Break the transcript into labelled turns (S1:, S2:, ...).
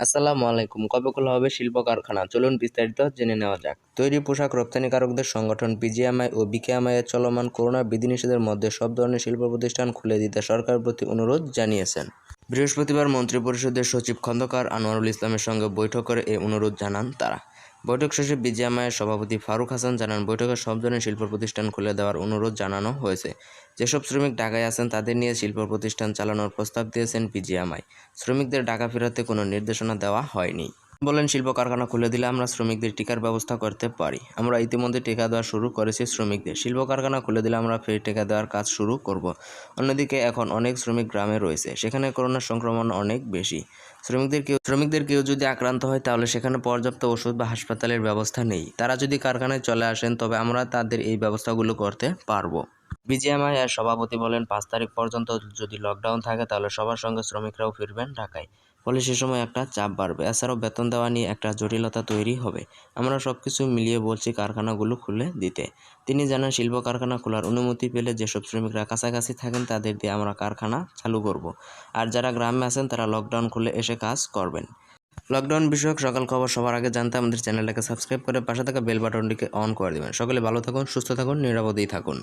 S1: আসসালামু আলাইকুম। কবে খোলা হবে শিল্প কারখানা? চলুন বিস্তারিত জেনে নেওয়া যাক। তৈরি পোশাক রপ্তানিকারকদের সংগঠন পিজিএমআই ও বিকেএমআই এর চলমান করোনা বিধিনিষেধের মধ্যে সব ধরনের শিল্প প্রতিষ্ঠান খুলে দিতে সরকার প্রতি অনুরোধ জানিয়েছেন। বৃহস্পতিবার মন্ত্রিপরিষদের সচিব খন্দকার আনোয়ারুল ইসলামের সঙ্গে বৈঠক করে এই অনুরোধ জানান তারা। বৈঠক শেষে বিজিএমআইয়ের সভাপতি ফারুক হাসান জানান, বৈঠকে সব ধরনের শিল্প প্রতিষ্ঠান খুলে দেওয়ার অনুরোধ জানানো হয়েছে। যেসব শ্রমিক ঢাকায় আছেন, তাদের নিয়ে শিল্প প্রতিষ্ঠান চালানোর প্রস্তাব দিয়েছেন বিজিএমআই। শ্রমিকদের ঢাকা ফেরাতে কোনো নির্দেশনা দেওয়া হয়নি। বলেন, শিল্প কারখানা খুলে দিলে আমরা শ্রমিকদের টিকার ব্যবস্থা করতে পারি। আমরা ইতিমধ্যে টিকা দেওয়া শুরু করেছি শ্রমিকদের। শিল্প কারখানা খুলে দিলে আমরা ফের টিকা দেওয়ার কাজ শুরু করব। অন্যদিকে এখন অনেক শ্রমিক গ্রামে রয়েছে। সেখানে করোনা সংক্রমণ অনেক বেশি। শ্রমিকদের কেউ শ্রমিকদের কেউ যদি আক্রান্ত হয়, তাহলে সেখানে পর্যাপ্ত ওষুধ বা হাসপাতালের ব্যবস্থা নেই। তারা যদি কারখানায় চলে আসেন, তবে আমরা তাদের এই ব্যবস্থাগুলো করতে পারব। বিজিএমআই এর সভাপতি বলেন, পাঁচ তারিখ পর্যন্ত যদি লকডাউন থাকে, তাহলে সবার সঙ্গে শ্রমিকরাও ফিরবেন ঢাকায়। ফলে সে সময় একটা চাপ বাড়বে। এছাড়াও বেতন দেওয়া নিয়ে একটা জটিলতা তৈরি হবে। আমরা সব কিছু মিলিয়ে বলছি কারখানাগুলো খুলে দিতে। তিনি জানান, শিল্প কারখানা খোলার অনুমতি পেলে যেসব শ্রমিকরা কাছাকাছি থাকেন, তাদের দিয়ে আমরা কারখানা চালু করব। আর যারা গ্রামে আছেন, তারা লকডাউন খুলে এসে কাজ করবেন। লকডাউন বিষয়ক সকাল খবর সবার আগে জানতে আমাদের চ্যানেলটাকে সাবস্ক্রাইব করে পাশে থাকা বেল বাটনটিকে অন করে দেবেন। সকলে ভালো থাকুন, সুস্থ থাকুন, নিরাপদেই থাকুন।